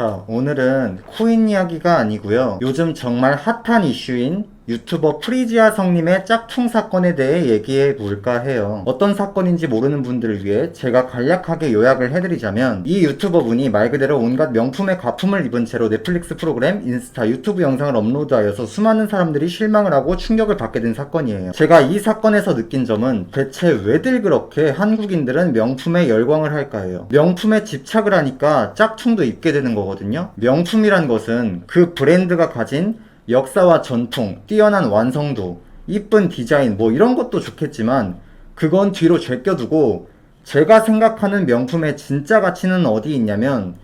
자, 오늘은 코인 이야기가 아니고요. 요즘 정말 핫한 이슈인 유튜버 프리지아 성님의 짝퉁 사건에 대해 얘기해 볼까 해요. 어떤 사건인지 모르는 분들을 위해 제가 간략하게 요약을 해드리자면 이 유튜버 분이 말 그대로 온갖 명품의 가품을 입은 채로 넷플릭스 프로그램, 인스타, 유튜브 영상을 업로드하여서 수많은 사람들이 실망을 하고 충격을 받게 된 사건이에요. 제가 이 사건에서 느낀 점은 대체 왜들 그렇게 한국인들은 명품에 열광을 할까예요. 명품에 집착을 하니까 짝퉁도 입게 되는 거거든요. 명품이란 것은 그 브랜드가 가진 역사와 전통, 뛰어난 완성도, 이쁜 디자인, 뭐 이런 것도 좋겠지만, 그건 뒤로 제껴두고, 제가 생각하는 명품의 진짜 가치는 어디 있냐면,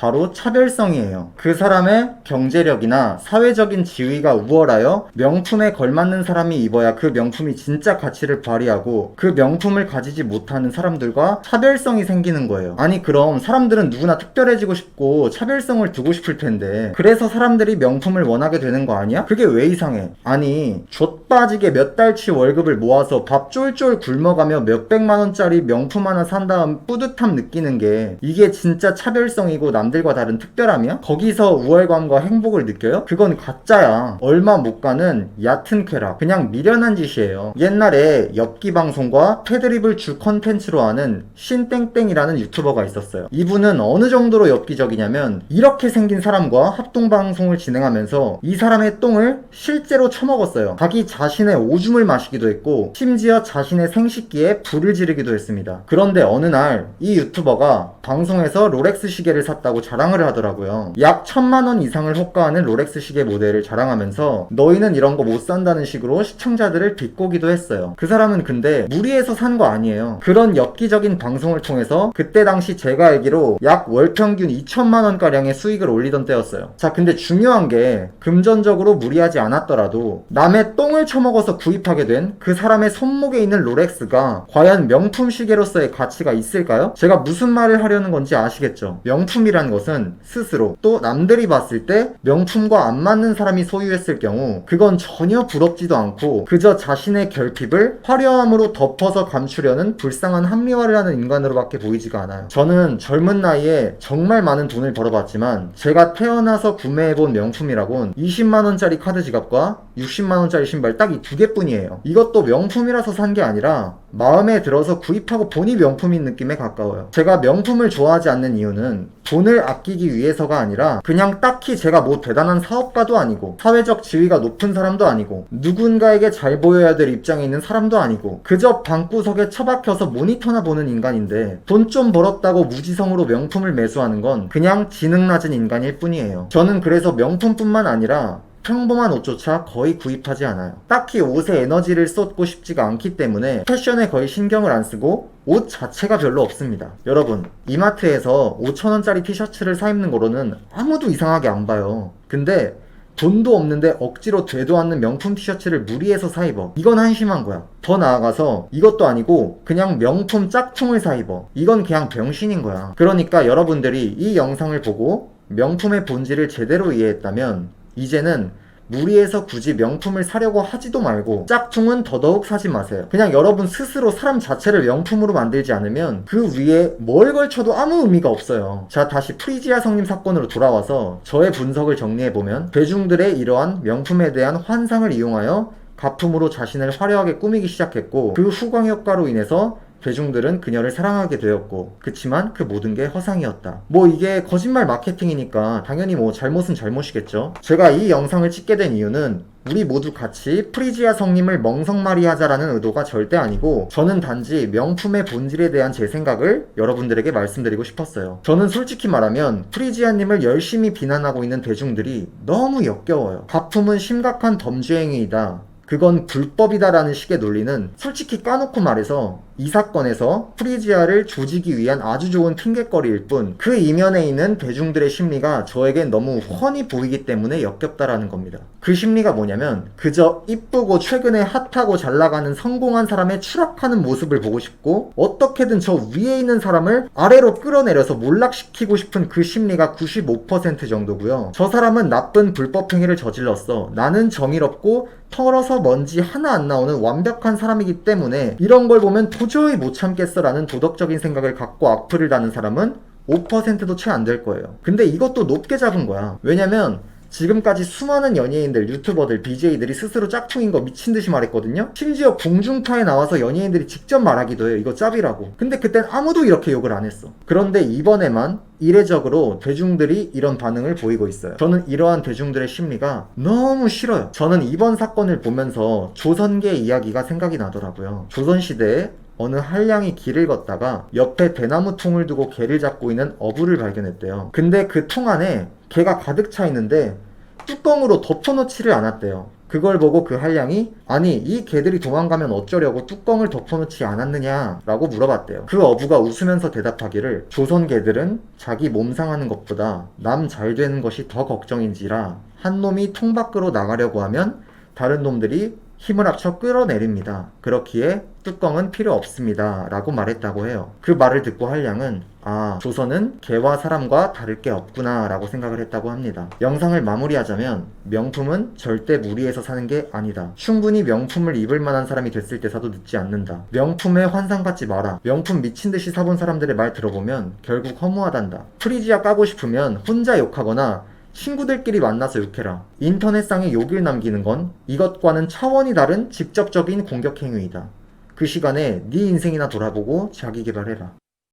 바로 차별성이에요. 그 사람의 경제력이나 사회적인 지위가 우월하여 명품에 걸맞는 사람이 입어야 그 명품이 진짜 가치를 발휘하고 그 명품을 가지지 못하는 사람들과 차별성이 생기는 거예요. 아니 그럼 사람들은 누구나 특별해지고 싶고 차별성을 두고 싶을 텐데 그래서 사람들이 명품을 원하게 되는 거 아니야? 그게 왜 이상해? 아니 좆빠지게 몇 달치 월급을 모아서 밥 쫄쫄 굶어가며 몇백만 원짜리 명품 하나 산 다음 뿌듯함 느끼는 게 이게 진짜 차별성이고 남 들과 다른 특별함이야? 거기서 우월감과 행복을 느껴요? 그건 가짜야. 얼마 못 가는 얕은 쾌락. 그냥 미련한 짓이에요. 옛날에 엽기 방송과 패드립을 주 컨텐츠로 하는 신땡땡이라는 유튜버가 있었어요. 이분은 어느 정도로 엽기적이냐면 이렇게 생긴 사람과 합동 방송을 진행하면서 이 사람의 똥을 실제로 처먹었어요. 자기 자신의 오줌을 마시기도 했고 심지어 자신의 생식기에 불을 지르기도 했습니다. 그런데 어느 날 이 유튜버가 방송에서 롤렉스 시계를 샀다 고 자랑을 하더라고요. 약 천만 원 이상을 호가하는 롤렉스 시계 모델을 자랑하면서 너희는 이런 거 못 산다는 식으로 시청자들을 비꼬기도 했어요. 그 사람은 근데 무리해서 산 거 아니에요. 그런 엽기적인 방송을 통해서 그때 당시 제가 알기로 약 월 평균 2천만 원가량의 수익을 올리던 때였어요. 자, 근데 중요한 게 금전적으로 무리하지 않았더라도 남의 똥을 처먹어서 구입하게 된 그 사람의 손목에 있는 롤렉스가 과연 명품 시계로서의 가치가 있을까요? 제가 무슨 말을 하려는 건지 아시겠죠? 명품이란 것은 스스로 또 남들이 봤을 때 명품과 안 맞는 사람이 소유했을 경우 그건 전혀 부럽지도 않고 그저 자신의 결핍을 화려함으로 덮어서 감추려는 불쌍한 합리화를 하는 인간으로밖에 보이지가 않아요. 저는 젊은 나이에 정말 많은 돈을 벌어봤지만 제가 태어나서 구매해본 명품이라곤 20만원짜리 카드 지갑과 60만원짜리 신발 딱 이 두 개뿐이에요. 이것도 명품이라서 산 게 아니라 마음에 들어서 구입하고 보니 명품인 느낌에 가까워요. 제가 명품을 좋아하지 않는 이유는 돈을 아끼기 위해서가 아니라 그냥 딱히 제가 뭐 대단한 사업가도 아니고 사회적 지위가 높은 사람도 아니고 누군가에게 잘 보여야 될 입장에 있는 사람도 아니고 그저 방구석에 처박혀서 모니터나 보는 인간인데 돈 좀 벌었다고 무지성으로 명품을 매수하는 건 그냥 지능 낮은 인간일 뿐이에요. 저는 그래서 명품뿐만 아니라 평범한 옷조차 거의 구입하지 않아요. 딱히 옷에 에너지를 쏟고 싶지가 않기 때문에 패션에 거의 신경을 안 쓰고 옷 자체가 별로 없습니다. 여러분, 이마트에서 5천원짜리 티셔츠를 사 입는 거로는 아무도 이상하게 안 봐요. 근데 돈도 없는데 억지로 되도 않는 명품 티셔츠를 무리해서 사 입어. 이건 한심한 거야. 더 나아가서 이것도 아니고 그냥 명품 짝퉁을 사 입어. 이건 그냥 병신인 거야. 그러니까 여러분들이 이 영상을 보고 명품의 본질을 제대로 이해했다면 이제는 무리해서 굳이 명품을 사려고 하지도 말고 짝퉁은 더더욱 사지 마세요. 그냥 여러분 스스로 사람 자체를 명품으로 만들지 않으면 그 위에 뭘 걸쳐도 아무 의미가 없어요. 자, 다시 프리지아 성님 사건으로 돌아와서 저의 분석을 정리해보면 대중들의 이러한 명품에 대한 환상을 이용하여 가품으로 자신을 화려하게 꾸미기 시작했고 그 후광 효과로 인해서 대중들은 그녀를 사랑하게 되었고 그치만 그 모든 게 허상이었다. 뭐 이게 거짓말 마케팅이니까 당연히 뭐 잘못은 잘못이겠죠. 제가 이 영상을 찍게 된 이유는 우리 모두 같이 프리지아 성님을 멍석말이 하자라는 의도가 절대 아니고 저는 단지 명품의 본질에 대한 제 생각을 여러분들에게 말씀드리고 싶었어요. 저는 솔직히 말하면 프리지아님을 열심히 비난하고 있는 대중들이 너무 역겨워요. 가품은 심각한 범죄 행위이다. 그건 불법이다라는 식의 논리는 솔직히 까놓고 말해서 이 사건에서 프리지아를 조지기 위한 아주 좋은 핑계거리일 뿐 그 이면에 있는 대중들의 심리가 저에겐 너무 훤히 보이기 때문에 역겹다라는 겁니다. 그 심리가 뭐냐면 그저 이쁘고 최근에 핫하고 잘 나가는 성공한 사람의 추락하는 모습을 보고 싶고 어떻게든 저 위에 있는 사람을 아래로 끌어내려서 몰락시키고 싶은 그 심리가 95% 정도고요. 저 사람은 나쁜 불법 행위를 저질렀어. 나는 정의롭고 털어서 먼지 하나 안 나오는 완벽한 사람이기 때문에 이런 걸 보면 도 저히 못 참겠어라는 도덕적인 생각을 갖고 악플을 다는 사람은 5%도 채 안 될 거예요. 근데 이것도 높게 잡은 거야. 왜냐면 지금까지 수많은 연예인들, 유튜버들, BJ들이 스스로 짝퉁인 거 미친 듯이 말했거든요? 심지어 공중파에 나와서 연예인들이 직접 말하기도 해요. 이거 짭이라고. 근데 그땐 아무도 이렇게 욕을 안 했어. 그런데 이번에만 이례적으로 대중들이 이런 반응을 보이고 있어요. 저는 이러한 대중들의 심리가 너무 싫어요. 저는 이번 사건을 보면서 조선계 이야기가 생각이 나더라고요. 조선시대에 어느 한량이 길을 걷다가 옆에 대나무 통을 두고 개를 잡고 있는 어부를 발견했대요. 근데 그통 안에 개가 가득 차 있는데 뚜껑으로 덮어놓지를 않았대요. 그걸 보고 그 한량이 아니 이 개들이 도망가면 어쩌려고 뚜껑을 덮어놓지 않았느냐라고 물어봤대요. 그 어부가 웃으면서 대답하기를 조선 개들은 자기 몸 상하는 것보다 남 잘 되는 것이 더 걱정인지라 한 놈이 통 밖으로 나가려고 하면 다른 놈들이 힘을 합쳐 끌어내립니다. 그렇기에 뚜껑은 필요 없습니다. 라고 말했다고 해요. 그 말을 듣고 한량은 아, 조선은 개와 사람과 다를 게 없구나 라고 생각을 했다고 합니다. 영상을 마무리하자면 명품은 절대 무리해서 사는 게 아니다. 충분히 명품을 입을 만한 사람이 됐을 때 사도 늦지 않는다. 명품에 환상받지 마라. 명품 미친 듯이 사본 사람들의 말 들어보면 결국 허무하단다. 프리지아 까고 싶으면 혼자 욕하거나 친구들끼리 만나서 욕해라. 인터넷상에 욕을 남기는 건 이것과는 차원이 다른 직접적인 공격 행위이다. 그 시간에 네 인생이나 돌아보고 자기 개발해라.